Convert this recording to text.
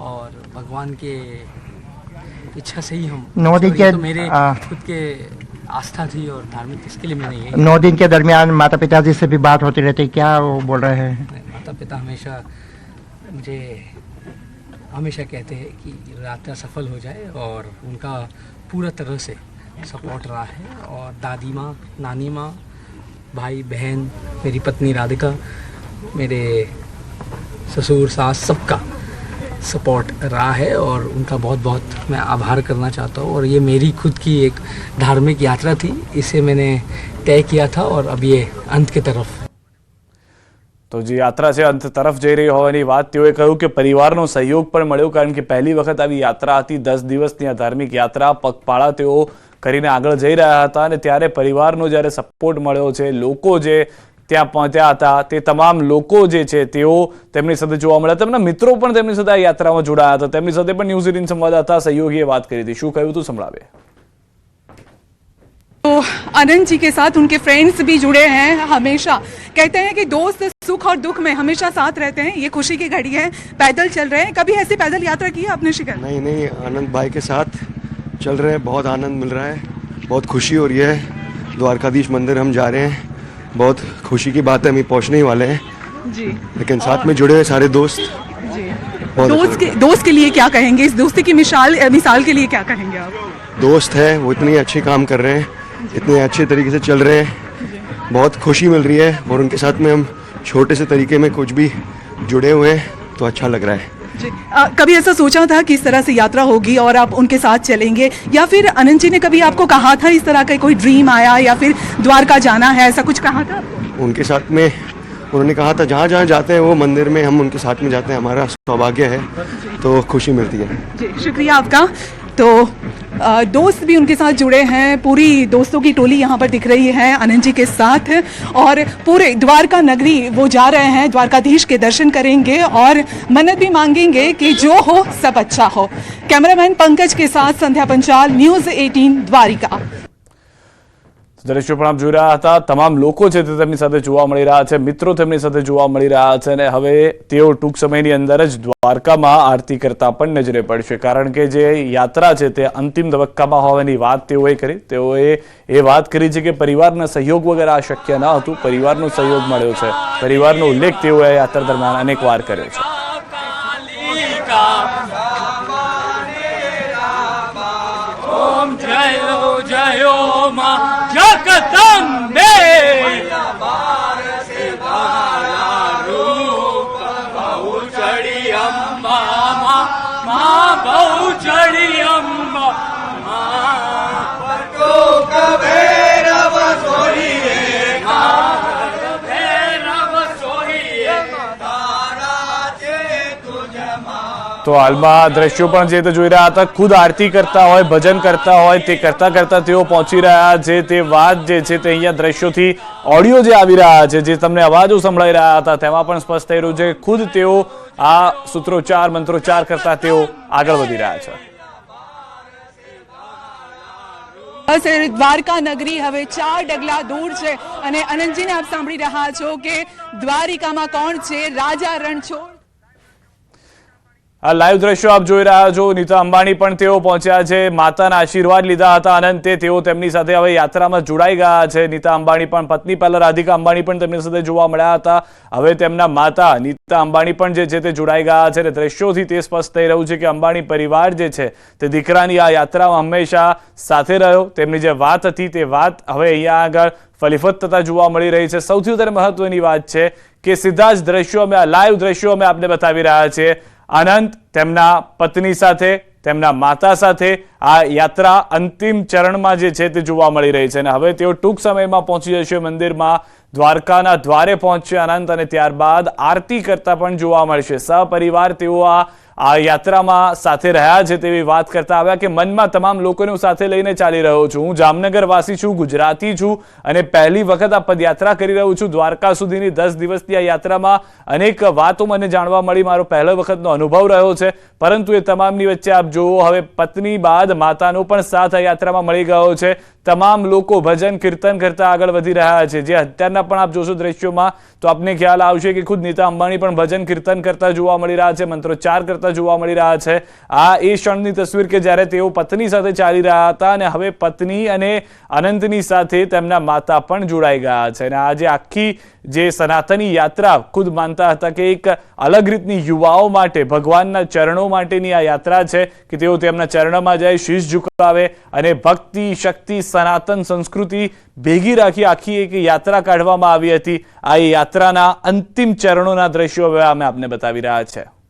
और भगवान के इच्छा से ही हम नौ दिन के- तो मेरे आ- खुद के आस्था थी और धार्मिक इसके लिए मैंने नौ दिन के दरमियान माता पिताजी से भी बात होती रहती क्या वो बोल रहे हैं? माता पिता हमेशा मुझे हमेशा कहते हैं कि यात्रा सफल हो जाए और उनका पूरा तरह से सपोर्ट रहा है और दादी माँ नानी माँ भाई बहन मेरी पत्नी राधिका मेरे ससुर सास सबका सपोर्ट रहा है और उनका बहुत बहुत मैं आभार करना चाहता हूँ और ये मेरी खुद की एक धार्मिक यात्रा थी इसे मैंने तय किया था और अब ये अंत की तरफ તો જે યાત્રા છે અંત તરફ જઈ રહી હોવાની વાત તેઓએ કહ્યું કે પરિવારનો સહયોગ પણ મળ્યો કારણ કે પહેલી વખત આવી યાત્રા હતી દસ દિવસની આ ધાર્મિક યાત્રા પગપાળા તેઓ કરીને આગળ જઈ રહ્યા હતા અને ત્યારે પરિવારનો જ્યારે સપોર્ટ મળ્યો છે લોકો જે ત્યાં પહોંચ્યા હતા તે તમામ લોકો જે છે તેઓ તેમની સાથે જોવા મળ્યા તેમના મિત્રો પણ તેમની સાથે આ યાત્રામાં જોડાયા હતા તેમની સાથે પણ ન્યૂઝ એટીન સંવાદદાતા સહયોગીએ વાત કરી હતી શું કહ્યું હતું સંભળાવે तो आनंद जी के साथ उनके फ्रेंड्स भी जुड़े हैं हमेशा कहते हैं कि दोस्त सुख और दुख में हमेशा साथ रहते हैं ये खुशी की घड़ी है पैदल चल रहे हैं कभी ऐसी पैदल यात्रा की है आपने शिखर नहीं नहीं आनंद भाई के साथ चल रहे हैं बहुत आनंद मिल रहा है बहुत खुशी हो रही है द्वारकाधीश मंदिर हम जा रहे हैं बहुत खुशी की बात है हम पहुँचने ही वाले हैं। जी। लेकिन साथ में जुड़े हुए सारे दोस्त। जी। दोस्त अच्छा के दोस्त के लिए क्या कहेंगे? इस दोस्ती की मिसाल मिसाल के लिए क्या कहेंगे आप? दोस्त है वो इतने अच्छे काम कर रहे हैं इतने अच्छे तरीके से चल रहे हैं। बहुत खुशी मिल रही है और उनके साथ में हम छोटे से तरीके में कुछ भी जुड़े हुए हैं तो अच्छा लग रहा है। जी आ, कभी ऐसा सोचा था कि इस तरह से यात्रा होगी और आप उनके साथ चलेंगे? या फिर अनंत जी ने कभी आपको कहा था इस तरह का कोई ड्रीम आया या फिर द्वारका जाना है ऐसा कुछ कहा था उनके साथ में उन्होंने कहा था जहाँ जहाँ जाते हैं वो मंदिर में हम उनके साथ में जाते हैं हमारा सौभाग्य है तो खुशी मिलती है। जी शुक्रिया आपका। तो दोस्त भी उनके साथ जुड़े हैं। पूरी दोस्तों की टोली यहाँ पर दिख रही है आनंद जी के साथ। और पूरे द्वारका नगरी वो जा रहे हैं। द्वारकाधीश के दर्शन करेंगे और मन्नत भी मांगेंगे कि जो हो सब अच्छा हो। कैमरामैन पंकज के साथ संध्या पंचाल, न्यूज़ 18 द्वारिका। દ્રશ્યો પણ આપ જોઈ રહ્યા હતા. તમામ લોકો છે તે તેમની સાથે જોવા મળી રહ્યા છે. મિત્રો તેમની સાથે જોવા મળી રહ્યા છે અને હવે તેઓ ટૂંક સમયની અંદર જ દ્વારકામાં આરતી કરતા પણ નજરે પડશે. કારણ કે જે યાત્રા છે તે અંતિમ તબક્કામાં હોવાની વાત તેઓએ કરી. તેઓએ એ વાત કરી છે કે પરિવારના સહયોગ વગર આ શક્ય ન હતું. પરિવારનો સહયોગ મળ્યો છે. પરિવારનો ઉલ્લેખ તેઓએ યાત્રા દરમિયાન અનેક વાર કર્યો છે. જયો જયો માં જગદંબે. તો હાલમાં દ્રશ્યો પણ જે તે જોઈ રહ્યા હતા, ખુદ આરતી કરતા હોય, ભજન કરતા હોય, તે કરતા કરતા તેઓ પહોંચી રહ્યા છે. તે વાત જે છે તે અહીંયા દ્રશ્યોથી ઓડિયો જે આવી રહ્યા છે, જે તમને અવાજો સંભળાઈ રહ્યા હતા, તેમાં પણ સ્પષ્ટ થઈ રહ્યું છે ખુદ તેઓ આ સૂત્રોચ્ચાર, મંત્રોચ્ચાર કરતા તેઓ આગળ વધી રહ્યા છે. દ્વારકા નગરી હવે ચાર ડગલા દૂર છે અને અનંતજીને આપ સાંભળી રહ્યા છો કે દ્વારિકામાં કોણ છે? રાજા રણછોડ આ લાઈવ દ્રશ્યો આપ જોઈ રહ્યા છો. નીતા અંબાણી પણ તેઓ પહોંચ્યા છે. માતાના આશીર્વાદ લીધા હતા અનંતે તેઓ તેમની સાથે હવે યાત્રામાં જોડાઈ ગયા છે. નીતા અંબાણી પણ પત્ની પહેલા રાધિકા અંબાણી પણ તેમની સાથે જોવા મળ્યા હતા. હવે તેમના માતા નીતા અંબાણી પણ જે છે તે જોડાઈ ગયા છે અને દ્રશ્યોથી તે સ્પષ્ટ થઈ રહ્યું છે કે અંબાણી પરિવાર જે છે તે દીકરાની આ યાત્રામાં હંમેશા સાથે રહ્યો. તેમની જે વાત હતી તે વાત હવે અહીંયા આગળ ફલિફત થતા જોવા મળી રહી છે. સૌથી વધારે મહત્વની વાત છે કે સીધા જ દ્રશ્યો અમે આ લાઈવ દ્રશ્યો અમે આપને બતાવી રહ્યા છીએ. આનંદ તેમના પત્ની સાથે, તેમના માતા સાથે આ યાત્રા અંતિમ ચરણમાં જે છે તે જોવા મળી રહી છે અને હવે તેઓ ટૂંક સમયમાં પહોંચી જશે મંદિરમાં. દ્વારકાના દ્વારે પહોંચશે અનંત અને ત્યારબાદ આરતી કરતા પણ જોવા મળશે. સહપરિવાર તેઓ આ આ યાત્રામાં સાથે રહ્યા છે તેવી વાત કરતા આવ્યા કે મનમાં તમામ લોકોને હું સાથે લઈને ચાલી રહ્યો છું. હું જામનગર વાસી છું, ગુજરાતી છું અને પહેલી વખત આ પદયાત્રા કરી રહ્યો છું. દ્વારકા સુધીની દસ દિવસની આ યાત્રામાં અનેક વાતો મને જાણવા મળી. મારો પહેલો વખતનો અનુભવ રહ્યો છે. પરંતુ એ તમામની વચ્ચે આપ જુઓ, હવે પત્ની બાદ માતાનો પણ સાથ આ યાત્રામાં મળી ગયો છે. તમામ લોકો ભજન, કીર્તન કરતા આગળ વધી રહ્યા છે. જે અત્યારના પણ આપ જોશો દ્રશ્યોમાં, તો આપને ખ્યાલ આવશે કે ખુદ નીતા અંબાણી પણ ભજન, કીર્તન કરતા જોવા મળી રહ્યા છે. મંત્રોચ્ચાર કરતા કરતા જોવા મળી રહ્યા છે. આ એ ક્ષણની તસવીર કે જ્યારે તેઓ પત્ની સાથે ચાલી રહ્યા હતા અને હવે પત્ની અને અનંતની સાથે તેમના માતા પણ જોડાઈ ગયા છે. અને આજે આખી જે સનાતની યાત્રા ખુદ માનતા હતા કે એક અલગ રીતની યુવાઓ માટે, ભગવાનના ચરણો માટેની આ યાત્રા છે કે તેઓ તેમના ચરણમાં જાય, શીશ ઝુકાવે અને ભક્તિ, શક્તિ, સનાતન સંસ્કૃતિ ભેગી રાખી આખી એક યાત્રા કાઢવામાં આવી હતી. આ યાત્રાના અંતિમ ચરણોના દ્રશ્યો હવે અમે આપને બતાવી રહ્યા છે.